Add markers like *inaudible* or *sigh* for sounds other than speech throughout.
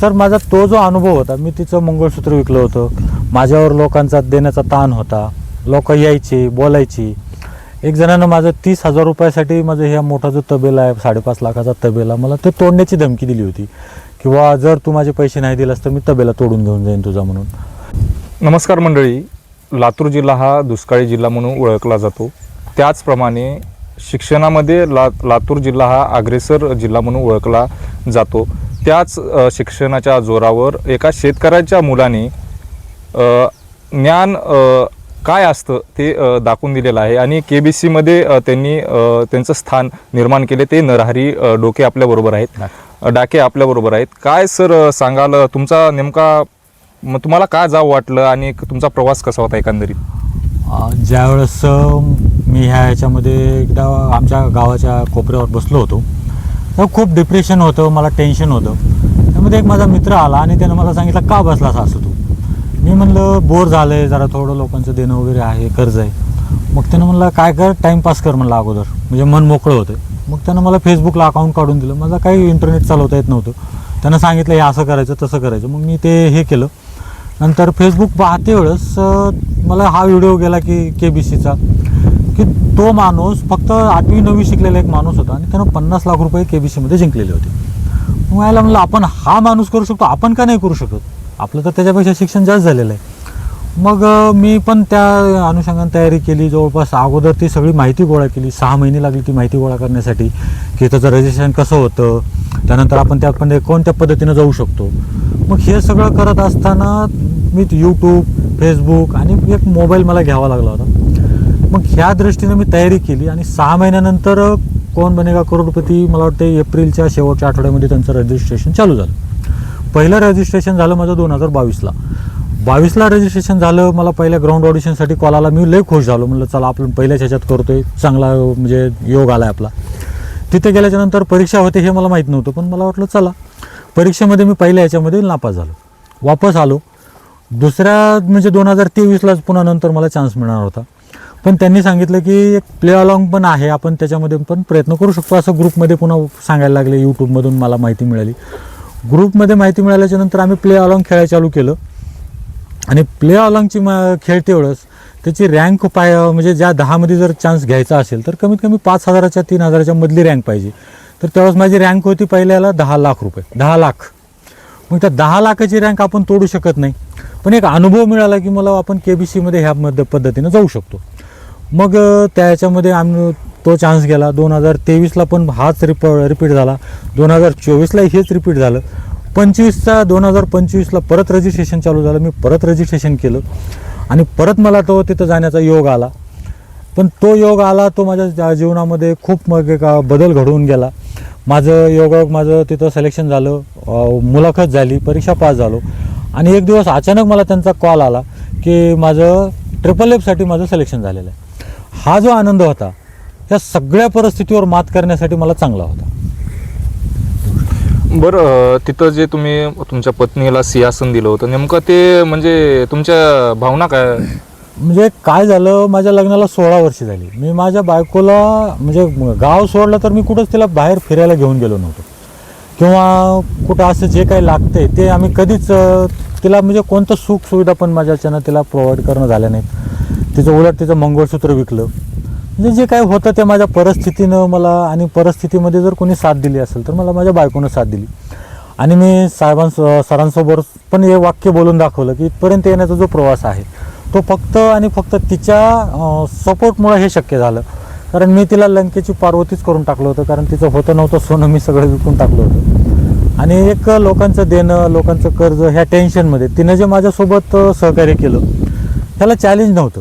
Sir माझा तो जो अनुभव होता मी तिचं मंगळसूत्र विकलं होतं. माझ्यावर लोकांचा देण्याचा ताण होता. लोक यायची बोलायची. एक जणानं माझं तीस हजार रुपयासाठी माझं ह्या मोठा जो तबेला आहे साडेपाच लाखाचा तबेला मला ते तोडण्याची धमकी दिली होती. किंवा जर तू माझे पैसे नाही दिलास तर मी तबेला तोडून घेऊन जाईन तुझा म्हणून. नमस्कार मंडळी. लातूर जिल्हा हा दुष्काळी जिल्हा म्हणून ओळखला जातो. त्याचप्रमाणे शिक्षणामध्ये ला लातूर जिल्हा हा अग्रेसर जिल्हा म्हणून ओळखला जातो. त्याच शिक्षणाच्या जोरावर एका शेतकऱ्याच्या मुलाने ज्ञान काय असतं ते दाखवून दिलेलं आहे आणि के बी सीमध्ये त्यांनी त्यांचं स्थान निर्माण केले. ते नरहरी डोके आपल्याबरोबर आहेत. डाके. आपल्याबरोबर आहेत. काय सर सांगाल? तुमचा नेमका मग तुम्हाला काय जावं वाटलं आणि तुमचा प्रवास कसा होता एकंदरीत? ज्यावेळेस मी ह्या ह्याच्यामध्ये एकदा आमच्या गावाच्या कोपऱ्यावर बसलो होतो. तेव्हा खूप डिप्रेशन होतं मला टेन्शन होतं. त्यामध्ये एक माझा मित्र आला आणि त्यानं मला सांगितलं का बसलास असं तू? मी म्हणलं बोर झालं आहे जरा थोडं लोकांचं देणं वगैरे आहे कर्ज आहे. मग त्यानं म्हणलं काय कर टाईमपास कर म्हणलं अगोदर. म्हणजे मन मोकळं होतं. मग त्यानं मला फेसबुकला अकाउंट काढून दिलं. माझा काही इंटरनेट चालवता येत नव्हतं. त्यानं सांगितलं हे असं करायचं तसं करायचं. मग मी ते हे केलं. नंतर फेसबुक पाहते वेळेस मला हा व्हिडिओ गेला की के बी सीचा तो माणूस फक्त आठवी नववी शिकलेला एक माणूस होता आणि त्यानं पन्नास लाख रुपये के बी सीमध्ये जिंकलेले होते. मग यायला म्हणलं आपण हा माणूस करू शकतो आपण का नाही करू शकत? आपलं तर त्याच्यापेक्षा शिक्षण जास्त झालेलं आहे. मग मी पण त्या अनुषंगाने तयारी केली. जवळपास अगोदर ती सगळी माहिती गोळा केली. सहा महिने लागली ती माहिती गोळा करण्यासाठी की त्याचं रजिस्ट्रेशन कसं होतं. त्यानंतर आपण त्या पण कोणत्या पद्धतीनं जाऊ शकतो. मग हे सगळं करत असताना मी यूट्यूब फेसबुक आणि एक मोबाईल मला घ्यावा लागला होता. मग ह्या दृष्टीने मी तयारी केली आणि सहा महिन्यानंतर कोण बनेगा करोडपती? मला वाटते एप्रिलच्या शेवटच्या आठवड्यामध्ये त्यांचं रजिस्ट्रेशन चालू झालं. पहिलं रजिस्ट्रेशन झालं माझं दोन हजार बावीसला. बावीसला रजिस्ट्रेशन झालं मला पहिल्या ग्राउंड ऑडिशनसाठी कॉल आला. मी लय खुश झालो. म्हणलं चला आपण पहिल्याच ह्याच्यात करतोय. चांगला म्हणजे योग आला आहे आपला. तिथे गेल्याच्यानंतर परीक्षा होते हे मला माहीत नव्हतं. पण मला वाटलं चला. परीक्षेमध्ये मी पहिल्या ह्याच्यामध्ये नापास झालो. वापस आलो. दुसऱ्या म्हणजे दोन हजार तेवीसलाच पुन्हा नंतर मला चान्स मिळणार होता. पण त्यांनी सांगितलं की एक प्ले अलॉंग पण आहे आपण त्याच्यामध्ये पण प्रयत्न करू शकतो. असं ग्रुपमध्ये पुन्हा सांगायला लागले यूट्यूबमधून मला माहिती मिळाली. ग्रुपमध्ये माहिती मिळाल्याच्या नंतर आम्ही प्ले अलॉंग खेळायला चालू केलं. आणि प्ले अलॉंगची म खेळते वेळेस त्याची रँक पाय म्हणजे ज्या दहामध्ये जर चान्स घ्यायचा असेल तर कमीत कमी पाच हजाराच्या तीन हजाराच्या मधली रँक पाहिजे. तर त्यावेळेस माझी रँक होती पहिल्याला दहा लाख रुपये दहा लाख. मग त्या दहा लाखाची रँक आपण तोडू शकत नाही. पण एक अनुभव मिळाला की मला आपण के बी सीमध्ये ह्या मध पद्धतीनं जाऊ शकतो. मग त्याच्यामध्ये आम्ही तो चान्स गेला. दोन हजार तेवीसला पण हाच रिप रिपीट झाला. दोन हजार चोवीसला हेच रिपीट झालं. पंचवीसचा दोन हजार पंचवीसला परत रजिस्ट्रेशन चालू झालं. मी परत रजिस्ट्रेशन केलं. आणि परत मला तो तिथं जाण्याचा योग आला. पण तो योग आला तो माझ्या जीवनामध्ये खूप मग एक बदल घडवून गेला. माझं योग माझं तिथं सिलेक्शन झालं. मुलाखत झाली परीक्षा पास झालो. आणि एक दिवस अचानक मला त्यांचा कॉल आला की माझं ट्रिपल एफसाठी माझं सिलेक्शन झालेलं आहे. हा जो आनंद होता या सगळ्या परिस्थितीवर मात करण्यासाठी मला चांगला होता. बरं तिथं जे तुम्ही तुमच्या पत्नीला सिंहासन दिलं होतं नेमकं ते म्हणजे तुमच्या भावना काय? म्हणजे काय झालं माझ्या लग्नाला सोळा वर्ष झाली. मी माझ्या बायकोला म्हणजे गाव सोडलं तर मी कुठंच तिला बाहेर फिरायला घेऊन गेलो नव्हतो. किंवा कुठं असं जे काही लागतंय ते आम्ही कधीच तिला म्हणजे कोणतं सुख सुविधा पण माझ्याच्यानं तिला प्रोव्हाइड करणं झाल्या नाहीत तिचं उलट तिचं मंगळसूत्र विकलं. म्हणजे जे काय होतं ते माझ्या परिस्थितीनं मला आणि परिस्थितीमध्ये जर कोणी साथ दिली असेल तर मला माझ्या बायकोनं साथ दिली. आणि मी साहेबांस सरांसोबत पण हे वाक्य बोलून दाखवलं की इथपर्यंत येण्याचा जो प्रवास आहे तो फक्त आणि फक्त तिच्या सपोर्टमुळे हे शक्य झालं. कारण मी तिला लंकेची पार्वतीच करून टाकलं होतं कारण तिचं होतं नव्हतं सोनं मी सगळं विकून टाकलं होतं. आणि एक लोकांचं देणं लोकांचं कर्ज ह्या टेन्शनमध्ये तिनं जे माझ्यासोबत सहकार्य केलं त्याला चॅलेंज नव्हतं.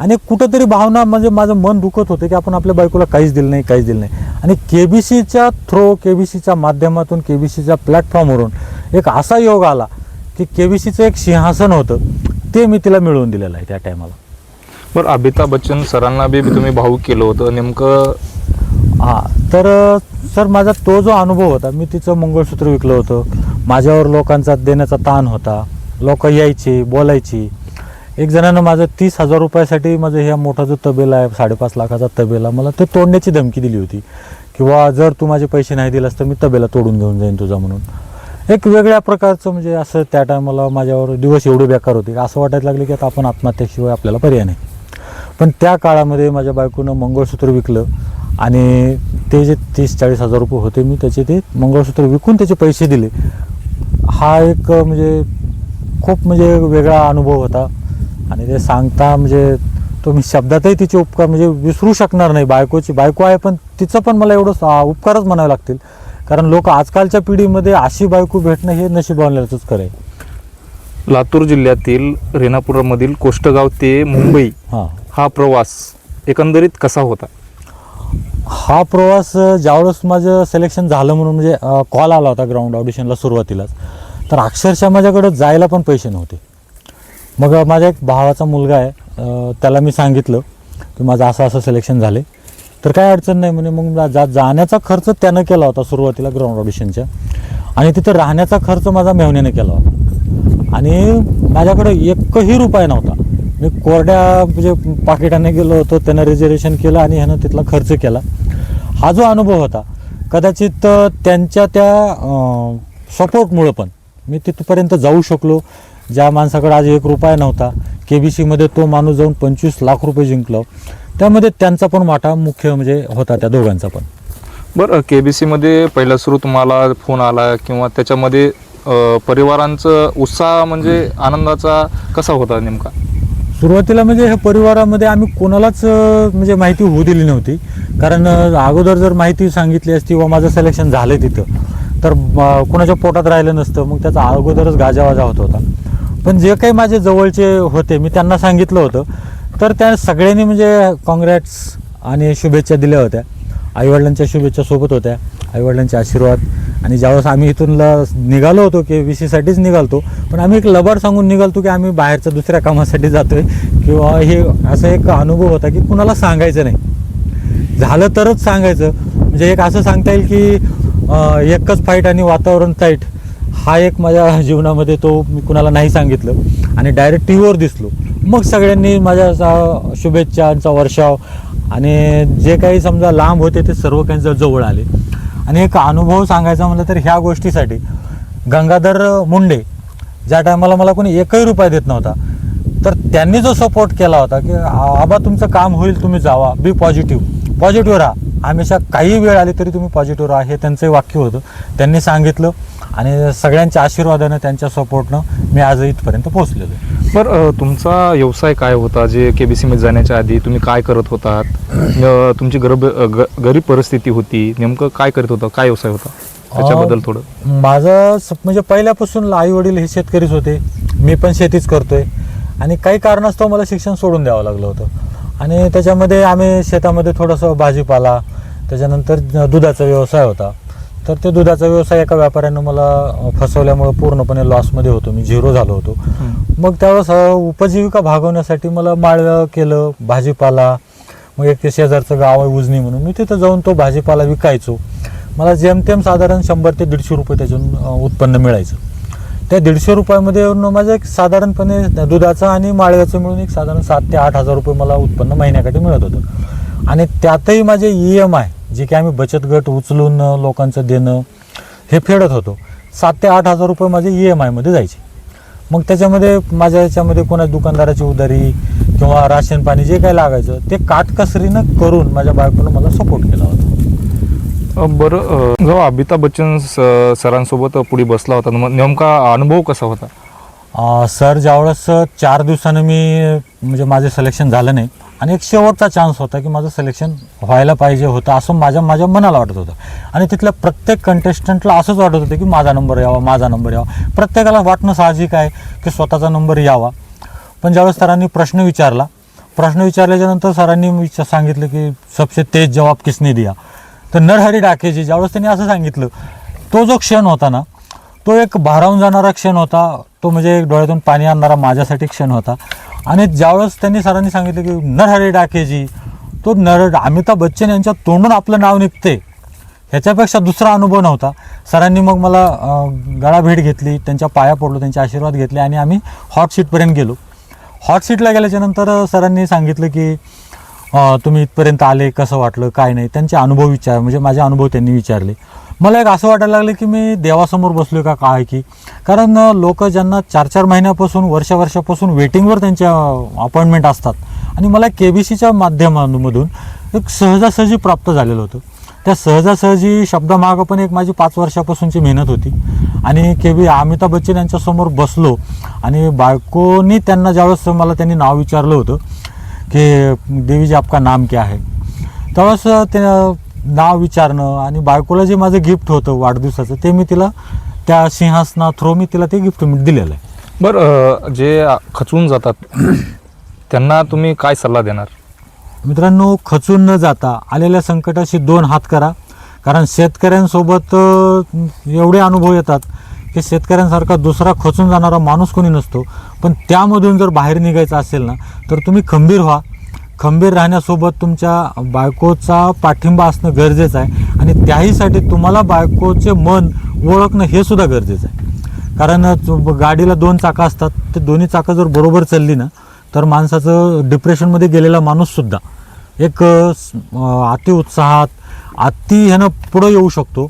आणि कुठंतरी भावना म्हणजे माझं मन दुखत होतं की आपण आपल्या बायकोला काहीच दिलं नाही काहीच दिलं नाही. आणि के बी सीच्या थ्रो के बी सीच्या माध्यमातून के बी सीच्या प्लॅटफॉर्मवरून एक असा योग आला की के बी सीचं एक सिंहासन होतं ते मी तिला मिळवून दिलेलं आहे त्या टायमाला बरं अमिताभ बच्चन सरांना बी तुम्ही भाऊक केलं होतं नेमकं? हां तर सर माझा तो जो अनुभव होता मी तिचं मंगळसूत्र विकलं होतं. माझ्यावर लोकांचा देण्याचा ताण होता. लोक यायची बोलायची. एक जणानं माझं तीस हजार रुपयासाठी माझं ह्या मोठा जो तबेला आहे साडेपाच लाखाचा तबेला. मला ते तोडण्याची धमकी दिली होती. किंवा जर तू माझे पैसे नाही दिलास तर मी तबेला तोडून घेऊन जाईन तुझा म्हणून. एक वेगळ्या प्रकारचं म्हणजे असं त्या टायमाला माझ्यावर दिवस एवढे बेकार होते. की असं वाटायला लागले की आता आपण आत्महत्याशिवाय आपल्याला पर्याय नाही. पण त्या काळामध्ये माझ्या बायकोनं मंगळसूत्र विकलं आणि ते जे तीस चाळीस हजार रुपये होते मी त्याचे ते मंगळसूत्र विकून त्याचे पैसे दिले. हा एक म्हणजे खूप म्हणजे वेगळा अनुभव होता. आणि ते सांगता म्हणजे तो मी शब्दातही तिचे उपकार म्हणजे विसरू शकणार नाही बायकोची. बायको आहे पण तिचं पण मला एवढं उपकारच म्हणावे लागतील. कारण लोक आजकालच्या पिढीमध्ये अशी बायको भेटणं हे नशिबावल्याचंच खरं आहे लातूर जिल्ह्यातील रेणापुरामधील कोष्टगाव ते मुंबई हां. हा प्रवास एकंदरीत कसा होता? हा प्रवास ज्यावेळेस माझं सिलेक्शन झालं म्हणून म्हणजे कॉल आला होता ग्राउंड ऑडिशनला सुरुवातीलाच. तर अक्षरशः माझ्याकडं जायला पण पैसे नव्हते. मग माझ्या एक भावाचा मुलगा आहे त्याला मी सांगितलं की माझं असं असं सिलेक्शन झाले. तर काय अडचण नाही म्हणे मग जा- जाण्याचा खर्च त्यानं केला होता सुरुवातीला ग्राउंड ऑडिशनच्या आणि तिथं राहण्याचा खर्च माझा मेहण्याने केला होता. आणि माझ्याकडे एकही रुपया नव्हता. मी कोरड्या म्हणजे पाकिटाने गेलो होतो त्यानं रिझर्वेशन केलं आणि ह्यानं तिथला खर्च केला. हा जो अनुभव होता कदाचित त्यांच्या त्या सपोर्टमुळं पण मी तिथपर्यंत जाऊ शकलो. ज्या माणसाकडे आज एक रुपया नव्हता के बी सीमध्ये तो माणूस जाऊन पंचवीस लाख रुपये जिंकलो. त्यामध्ये त्यांचा पण वाटा मुख्य म्हणजे होता त्या दोघांचा पण. बरं के बी सीमध्ये पहिला सुरू तुम्हाला फोन आला किंवा त्याच्यामध्ये परिवारांचं उत्साह म्हणजे आनंदाचा कसा होता नेमका? सुरुवातीला म्हणजे ह्या परिवारामध्ये आम्ही कोणालाच म्हणजे माहिती होऊ दिली नव्हती. कारण अगोदर जर माहिती सांगितली असती व माझं सिलेक्शन झालं तिथं तर कोणाच्या पोटात राहिलं नसतं. मग त्याचा अगोदरच गाजावाजा होत होता. पण जे काही माझे जवळचे होते मी त्यांना सांगितलं होतं. तर त्या सगळ्यांनी म्हणजे काँग्रॅट्स आणि शुभेच्छा दिल्या होत्या. आईवडिलांच्या शुभेच्छा सोबत होत्या. आईवडिलांचे आशीर्वाद. आणि ज्यावेळेस आम्ही इथून ल- निघालो होतो की वी सीसाठीच निघालतो पण आम्ही एक लबाड सांगून निघालतो की आम्ही बाहेरच्या दुसऱ्या कामासाठी जातोय. किंवा हे असा एक अनुभव होता की कुणाला सांगायचं नाही. झालं तरच सांगायचं. म्हणजे एक असं सांगता येईल की एकच फाईट आणि वातावरण टाईट हा एक माझ्या *laughs* जीवनामध्ये तो मी कुणाला नाही सांगितलं. आणि डायरेक्ट टी व्हीवर दिसलो. मग सगळ्यांनी माझ्या शुभेच्छांचा वर्षाव. आणि जे काही समजा लांब होते ते सर्व काही जवळ आले. आणि एक अनुभव सांगायचा म्हटलं तर ह्या गोष्टीसाठी. गंगाधर मुंडे ज्या टायमाला मला कोणी एकही रुपया देत नव्हता. तर त्यांनी जो सपोर्ट केला होता की आबा तुमचं काम होईल तुम्ही जावा. बी पॉझिटिव्ह पॉझिटिव्ह राहा. हमेशा काही वेळ आली तरी तुम्ही पॉझिटिव्ह राहा. हे त्यांचं वाक्य होतं. त्यांनी सांगितलं आणि सगळ्यांच्या आशीर्वादानं त्यांच्या सपोर्टनं मी आज इथपर्यंत पोहोचलेलो आहे. बरं तुमचा व्यवसाय काय होता? जे के बी सीमध्ये जाण्याच्या आधी तुम्ही काय करत होतात? तुमची गरीब ग- गरीब परिस्थिती होती. नेमकं काय करत होता? काय व्यवसाय होता? त्याच्याबद्दल थोडं. माझं म्हणजे पहिल्यापासून आई वडील हे शेतकरीच होते. मी पण शेतीच करतोय. आणि काही कारणास्तव मला शिक्षण सोडून द्यावं लागलं होतं. आणि त्याच्यामध्ये आम्ही शेतामध्ये थोडंसं भाजीपाला त्याच्यानंतर दुधाचा व्यवसाय होता. तर ते दुधाचा व्यवसाय एका व्यापाऱ्यानं मला फसवल्यामुळं पूर्णपणे लॉसमध्ये होतो. मी झिरो झालो होतो. मग त्यावेळेस उपजीविका भागवण्यासाठी मला माळव्या केलं भाजीपाला मग एक ते शेजारचं गाव आहे उजनी म्हणून. मी तिथं जाऊन तो भाजीपाला विकायचो. मला जेमतेम साधारण शंभर ते दीडशे रुपये त्याच्यातून उत्पन्न मिळायचं. त्या दीडशे रुपयामध्ये माझं एक साधारणपणे दुधाचं आणि माळव्याचं मिळून एक साधारण सात ते आठ हजार रुपये मला उत्पन्न महिन्याकाठी मिळत होतं. आणि त्यातही माझे ई एम आय जे की आम्ही बचत गट उचलून लोकांचं देणं हे फेडत होतो. सात ते आठ हजार रुपये माझे ई एम आयमध्ये जायचे. मग त्याच्यामध्ये माझ्या याच्यामध्ये कोणा दुकानदाराची उधारी किंवा राशन पाणी जे काही लागायचं ते काटकसरीनं करून माझ्या बायकोनं मला सपोर्ट केला होता. बरं जेव्हा अमिताभ बच्चन सरांसोबत पुढे बसला होता मग नेमका अनुभव कसा होता? अ, सर ज्यावेळेस चार दिवसानं मी म्हणजे माझं सिलेक्शन झालं नाही आणि एक शेवटचा चान्स होता की माझं सिलेक्शन व्हायला पाहिजे होतं असं माझ्या माझ्या मनाला वाटत होतं. आणि तिथल्या प्रत्येक कंटेस्टंटला असंच वाटत होतं की माझा नंबर यावा माझा नंबर यावा. प्रत्येकाला वाटणं साहजिक आहे की स्वतःचा नंबर यावा. पण ज्यावेळेस सरांनी प्रश्न विचारला प्रश्न विचारल्याच्यानंतर सरांनी विचार सांगितलं की सबसे तेज जवाब किसने दिया? तर नरहरी डाकेजी ज्यावेळेस त्यांनी असं सांगितलं तो जो क्षण होता ना तो एक भारावून जाणारा क्षण होता. तो म्हणजे एक डोळ्यातून पाणी आणणारा माझ्यासाठी क्षण होता. आणि ज्यावेळेस त्यांनी सरांनी सांगितलं की नरहरी डाकेजी तो नर अमिताभ बच्चन यांच्या तोंडून आपलं नाव निघते ह्याच्यापेक्षा दुसरा अनुभव नव्हता. सरांनी मग मला अं, गळाभेट घेतली त्यांच्या पाया पडलो त्यांचे आशीर्वाद घेतले आणि आम्ही हॉट सीटपर्यंत गेलो. हॉट सीटला गेल्याच्यानंतर सरांनी सांगितलं की तुम्ही इथपर्यंत आले कसं वाटलं काय नाही त्यांचे अनुभव विचार म्हणजे माझे अनुभव त्यांनी विचारले. मला एक असं वाटायला लागलं की मी देवासमोर बसलो का काय की? कारण लोक ज्यांना चार चार महिन्यापासून वर्षावर्षापासून वेटिंगवर त्यांच्या अपॉइंटमेंट असतात. आणि मला के बी सीच्या माध्यमांमधून एक सहजासहजी प्राप्त झालेलं होतं. त्या सहजासहजी शब्दामागं पण एक माझी पाच वर्षापासूनची मेहनत होती. आणि के बी अमिताभ बच्चन यांच्यासमोर बसलो. आणि बायकोनी त्यांना ज्यावेळेस मला त्यांनी नाव विचारलं होतं की देवीजी आपका नाम क्या आहे तेव्हाच ते नाव विचारणं आणि बायकोला जे माझं गिफ्ट होतं वाढदिवसाचं ते मी तिला त्या सिंहासना थ्रो मी तिला ते गिफ्ट मी दिलेलं आहे. बरं जे खचून जातात *clears throat* त्यांना तुम्ही काय सल्ला देणार? मित्रांनो खचून न जाता आलेल्या संकटाशी दोन हात करा. कारण शेतकऱ्यांसोबत एवढे अनुभव येतात की शेतकऱ्यांसारखा दुसरा खचून जाणारा माणूस कोणी नसतो. पण त्यामधून जर बाहेर निघायचं असेल ना तर तुम्ही खंबीर व्हा. खंबीर राहण्यासोबत तुमच्या बायकोचा पाठिंबा असणं गरजेचं आहे आणि त्याहीसाठी तुम्हाला बायकोचे मन ओळखणं हे सुद्धा गरजेचं आहे. कारण गाडीला दोन चाकं असतात ते दोन्ही चाकं जर बरोबर चालली ना तर माणसाचं डिप्रेशनमध्ये गेलेला माणूससुद्धा एक अति उत्साहात अति ह्यानं पुढं येऊ शकतो.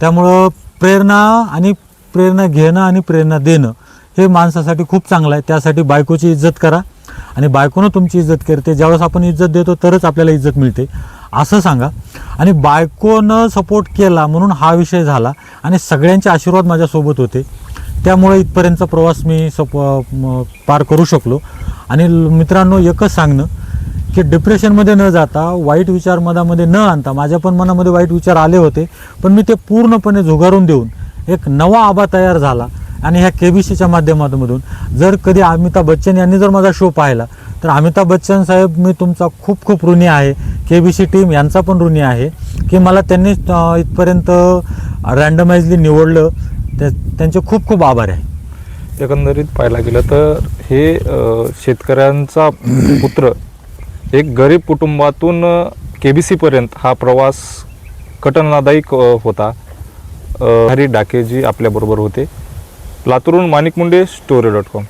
त्यामुळं प्रेरणा आणि प्रेरणा घेणं आणि प्रेरणा देणं हे माणसासाठी खूप चांगलं आहे. त्यासाठी बायकोची इज्जत करा. आणि बायकोनं तुमची इज्जत करते. ज्यावेळेस आपण इज्जत देतो तरच आपल्याला इज्जत मिळते. असं सांगा. आणि बायकोनं सपोर्ट केला म्हणून हा विषय झाला. आणि सगळ्यांचे आशीर्वाद माझ्यासोबत होते. त्यामुळे इथपर्यंतचा प्रवास मी सप पार करू शकलो. आणि मित्रांनो एकच सांगणं की डिप्रेशनमध्ये न जाता वाईट विचार मनामध्ये न आणता माझ्या पण मनामध्ये वाईट विचार आले होते. पण मी ते पूर्णपणे झुगारून देऊन एक नवा आबा तयार झाला. आणि ह्या के बी सीच्या माध्यमातून जर कधी अमिताभ बच्चन यांनी जर माझा शो पाहिला तर अमिताभ बच्चन साहेब मी तुमचा खूप खूप ऋणी आहे. के बी सी टीम यांचा पण ऋणी आहे. की मला त्यांनी इथपर्यंत रँडमाइजली निवडलं त्या त्यांचे खूप खूप आभार आहे. एकंदरीत पाहायला गेलं तर हे शेतकऱ्यांचा पुत्र एक गरीब कुटुंबातून के बी सीपर्यंत हा प्रवास कटनादायक होता. हरी डाकेजी आपल्याबरोबर होते. लातूरून Manik Munde story dot com.